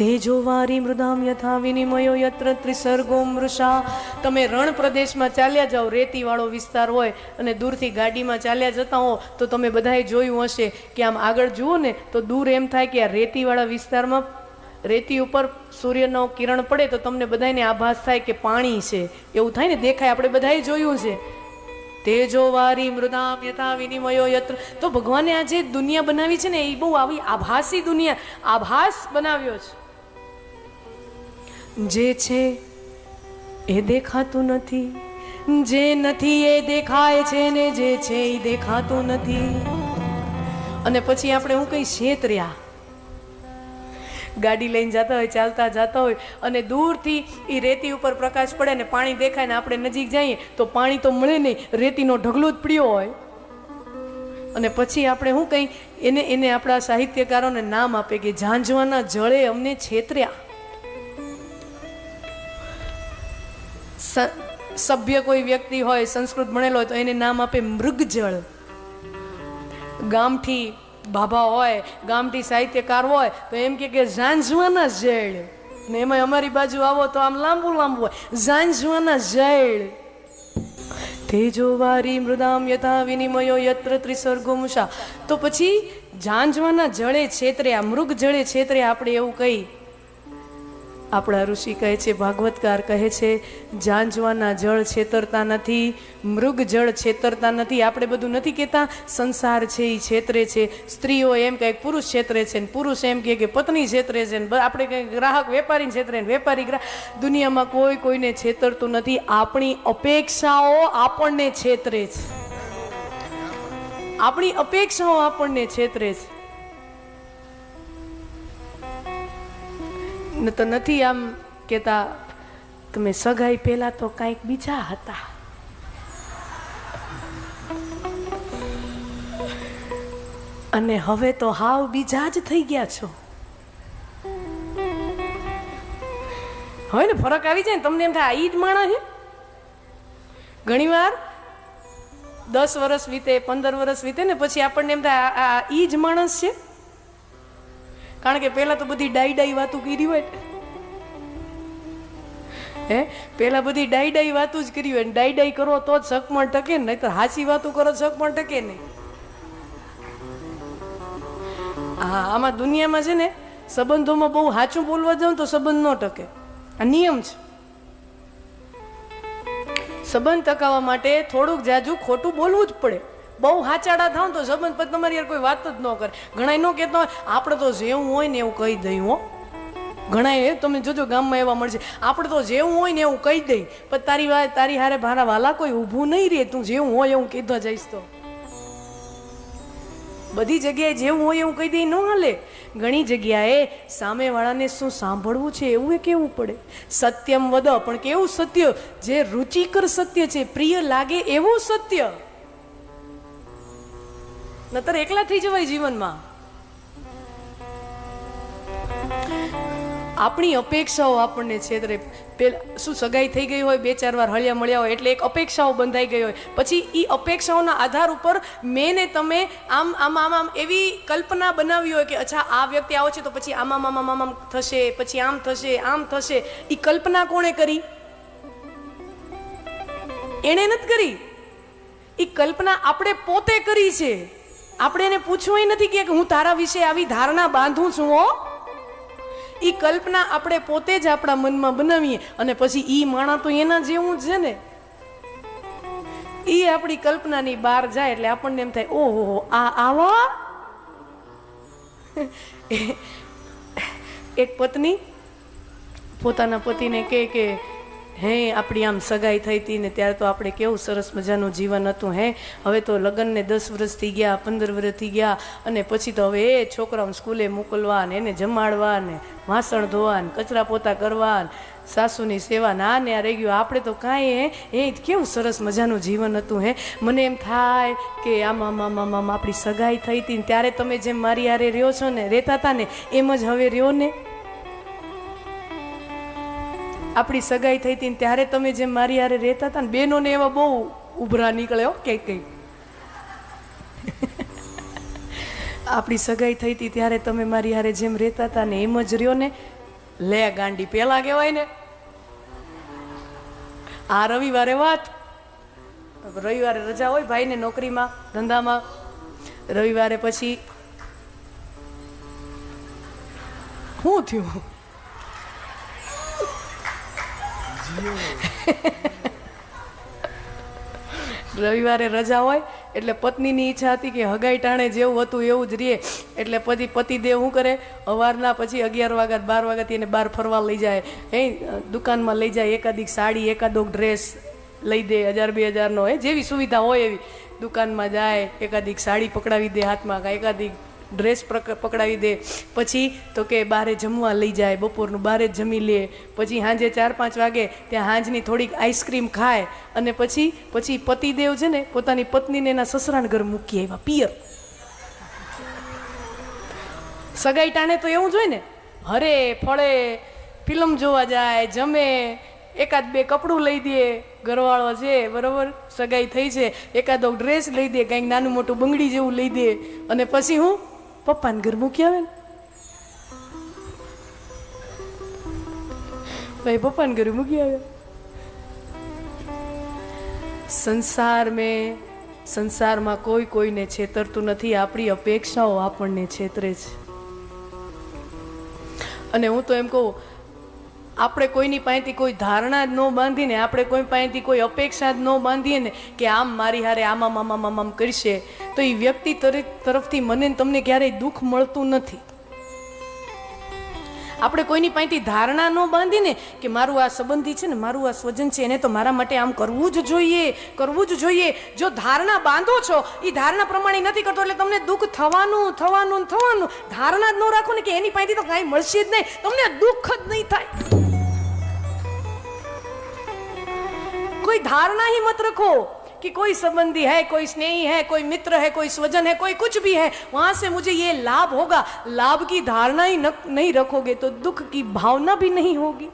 તેજોવારી મૃદામ યથા વિનિમયો યત્ર ત્રિસર્ગો મૃષા. તમે રણ પ્રદેશમાં ચાલ્યા જાઓ, રેતીવાળો વિસ્તાર હોય અને દૂરથી ગાડીમાં ચાલ્યા જતા હો, તો તમે બધાએ જોયું હશે કે આમ આગળ જુઓ ને, તો દૂર એમ થાય કે આ રેતીવાળા વિસ્તારમાં રેતી ઉપર સૂર્યનો કિરણ પડે, તો તમને બધાને આભાસ થાય કે પાણી છે. એવું થાય ને, દેખાય, આપણે બધાએ જોયું છે. તેજોવારી મૃદામ યથા વિનિમયો યત્ર. તો ભગવાને આ જે દુનિયા બનાવી છે ને, એ બહુ આવી આભાસી દુનિયા. આભાસ બનાવ્યો છે. જે છે, એ દેખાતું નથી. જે નથી, એ દેખાય છે ને જે છે, એ દેખાતું નથી. અને પછી આપણે હું કઈ છેતર્યા ગાડી લઈને જતા હોય, ચાલતા જતા હોય અને દૂરથી એ રેતી ઉપર પ્રકાશ પડે ને પાણી દેખાય ને આપણે નજીક જઈએ, તો પાણી તો મળે નહીં. રેતીનો ઢગલો જ પડ્યો હોય. અને પછી આપણે શું કંઈ એને એને આપણા સાહિત્યકારોને નામ આપે કે ઝાંઝવાના જળે અમને છેતર્યા. સભ્ય કોઈ વ્યક્તિ હોય, સંસ્કૃત ભણેલો હોય તો એને નામ આપે મૃગજળ. ગામઠી બાબા હોય, ગામઠી સાહિત્યકાર હોય, તો એમ કે ઝાંઝવાના જળ ને એમાં અમારી બાજુ આવો તો આમ લાંબુ લાંબુ હોય. ઝાંઝવાના ઝેડ તેજોવારી મૃદામ યથા વિનિમયો યત્ર ત્રિસર્ગો તો પછી ઝાંઝવાના જળે છેતરે, આ મૃગ જળે છેતરે આપણે એવું કહી આપણા ઋષિ કહે છે, ભાગવતકાર કહે છે ઝાંઝવાના જળ છેતરતા નથી, મૃગ જળ છેતરતા નથી. આપણે બધું નથી કહેતા, સંસાર છે એ છેતરે છે. સ્ત્રીઓ એમ કહે, પુરુષ છેતરે છે ને પુરુષ એમ કહે કે પત્ની છેતરે છે ને આપણે કંઈ ગ્રાહક, વેપારીને છેતરે ને વેપારી ગ્રાહક દુનિયામાં કોઈ કોઈને છેતરતું નથી. આપણી અપેક્ષાઓ આપણને છેતરે છે. આપણી અપેક્ષાઓ આપણને છેતરે છે. ન તો નથી આમ કહેતા, તમે સગાઈ પહેલા તો કાંઈક બીજા હતા. અને હવે તો હાવ બીજા જ થઈ ગયા છો. હોય ને ફરક આવી જાય ને, તમને એમ થાય, આ જ માણસ છે? ઘણીવાર દસ વર્ષ વીતે, પંદર વર્ષ વીતે ને પછી આપણને એમ થાય આ ઈ જ માણસ છે? કારણ કે પહેલા તો બધી ડાઈ ડાઈ વાતું કરી હોય હે? પહેલા બધી ડાઈ ડાઈ વાતું જ કરી હોય ને. ડાઈ ડાઈ કરો તો જ સકમણ ટકે ને નહીં તો હાસી વાતું કરો સકમણ ટકે નહીં હા, આમાં દુનિયામાં છે ને, સંબંધોમાં બહુ સાચું બોલવા જાઉં તો સંબંધ ન ટકે. આ નિયમ છે. સંબંધ ટકાવવા માટે થોડુંક જાજુ ખોટું બોલવું જ પડે. બહુ હાચાડા થાવ તો સંબંધ પછી તમારી યાર કોઈ વાત જ ન કરે. ઘણા ન કહેતા આપણે તો જેવું હોય ને એવું કહી દઈ હો. ઘણા એ તમે જોજો ગામમાં એવા મળશે, આપણે તો જેવું હોય ને એવું કહી દઈ. પણ તારી વાત તારી હારે ભારા વાલા કોઈ ઊભું નહીં રહે તું જેવું હોય એવું કીધા જઈશ તો. બધી જગ્યાએ જેવું હોય એવું કહી દઈ ન હાલે. ઘણી જગ્યાએ સામેવાળાને શું સાંભળવું છે એવું એ કેવું પડે. સત્યમ વદ, પણ કેવું સત્ય? જે રુચિકર સત્ય છે, પ્રિય લાગે એવું સત્ય. નતર એકલા થઈ જવાય જીવનમાં. આપણી અપેક્ષાઓ આપણને છેતરે પેલ, શું સગાઈ થઈ ગઈ હોય, બે ચાર વાર હળિયા મળ્યા હોય એટલે એક અપેક્ષાઓ બંધાઈ ગઈ હોય. પછી એ અપેક્ષાઓના આધાર ઉપર મેં ને તમે આમ આમ આમ આમ એવી કલ્પના બનાવી હોય કે અચ્છા, આ વ્યક્તિ આવો છે તો પછી આમ આમ આમ આમ આમ થશે, પછી આમ થશે આમ થશે. એ કલ્પના કોણે કરી? એણે નથી કરી. એ કલ્પના આપણે પોતે કરી છે. આપણે એને પૂછવું નથી કે હું તારા વિશે આવી ધારણા બાંધું છું, હો. એ કલ્પના આપણે પોતે જ આપણા મનમાં બનાવીએ અને પછી એ માણા તો એના જેવું જ છે ને. એ આપણી કલ્પનાની બહાર જાય એટલે આપણને એમ થાય, ઓહો આ આવા. એક પત્ની પોતાના પતિને કહે કે હે, આપણી આમ સગાઈ થઈ હતી ને ત્યારે તો આપણે કેવું સરસ મજાનું જીવન હતું, હે? હવે તો લગ્નને દસ વર્ષ ગયા, પંદર વર્ષ ગયા અને પછી તો હવે એ છોકરાઓને સ્કૂલે મોકલવા ને એને જમાડવા ને વાસણ ધોવા ને કચરા પોતા કરવા સાસુની સેવા ના ને આ રહી ગયું. આપણે તો કાંઈ, હે? એ કેવું સરસ મજાનું જીવન હતું, હે? મને એમ થાય કે આમ આમ આમ આપણી સગાઈ થઈ હતી ને ત્યારે તમે જેમ મારી આરે રહ્યો છો ને, રહેતા હતા ને, એમ જ હવે રહ્યો ને. આપણી સગાઈ થઈ હતી ત્યારે તમે જેમ મારી હારે રહેતા હતા ને, બહેનોને એવા બહુ ઉભરા નીકળે હો કંઈક આપણી સગાઈ થઈ હતી ત્યારે તમે મારી હારે જેમ રહેતા હતા ને, એમ જ રહ્યો ને. લે ગાંડી પેલા કહેવાય ને. આ રવિવારે વાત. રવિવારે રજા હોય ભાઈને નોકરીમાં, ધંધામાં. રવિવારે પછી શું થયું? રવિવારે રજા હોય, એટલે પત્નીની ઈચ્છા હતી કે હગાઈ ટાણે જેવું હતું એવું જ રહે. એટલે પછી પતિદેવ શું કરે? અવારના પછી અગિયાર વાગ્યા બાર વાગ્યાથી એને બહાર ફરવા લઈ જાય. હે, દુકાનમાં લઈ જાય એકાદીક સાડી, એકાદો ડ્રેસ લઈ દે, હજાર, બે હજારનો, હે, જેવી સુવિધા હોય એવી. દુકાનમાં જાય એકાદીક સાડી પકડાવી દે હાથમાં કાં એકાદીક ડ્રેસ પકડાવી દે. પછી તો કે બારે જમવા લઈ જાય, બપોરનું બારે જમી લે. પછી સાંજે ચાર પાંચ વાગે ત્યાં સાંજની થોડીક આઈસ્ક્રીમ ખાય. અને પછી પછી પતિદેવ છે ને, પોતાની પત્નીને એના સસરાણ ઘર મૂકી આવ્યા પિયર. સગાઈ ટાણે તો એવું જ હોય ને, હરે ફળે, ફિલ્મ જોવા જાય, જમે, એકાદ બે કપડું લઈ દે, ઘરવાળો છે, બરોબર, સગાઈ થઈ છે, એકાદો ડ્રેસ લઈ દે, કંઈક નાનું મોટું બંગડી જેવું લઈ દે. અને પછી હું પપ્પાને ઘર મૂકી આવે? ને ભાઈ, પપ્પાને ઘરે મૂકી આવે? સંસાર મેં, સંસારમાં કોઈ કોઈને છેતરતું નથી. આપણી અપેક્ષાઓ આપણને છેતરે છે. અને હું તો એમ કહું, આપણે કોઈની પાસેથી કોઈ ધારણા જ ન બાંધીને, આપણે કોઈ પાસેથી કોઈ અપેક્ષા જ ન બાંધીએ ને કે આમ મારી હારે આમામ આમામ આમામ કરશે. તો એ વ્યક્તિ તરફથી મને તમને ક્યારેય દુઃખ મળતું નથી. આપણે કોઈની પાસેથી ધારણા ન બાંધીને કે મારું આ સંબંધી છે ને, મારું આ સ્વજન છે, એને તો મારા માટે આમ કરવું જ જોઈએ, કરવું જ જોઈએ. જો ધારણા બાંધો છો એ ધારણા પ્રમાણે નથી કરતો, એટલે તમને દુઃખ થવાનું થવાનું થવાનું. ધારણા જ ન રાખો ને કે એની પાસેથી તો કાંઈ મળશે જ નહીં. તમને દુઃખ જ નહીં થાય. કોઈ ધારણા મત રાખો. कि कोई संबंधी है कोई स्नेही है कोई मित्र है कोई स्वजन है कोई कुछ भी है वहाँ से मुझे ये लाभ होगा। लाभ की धारणा ही न, नहीं रखोगे तो दुख की भावना भी नहीं होगी।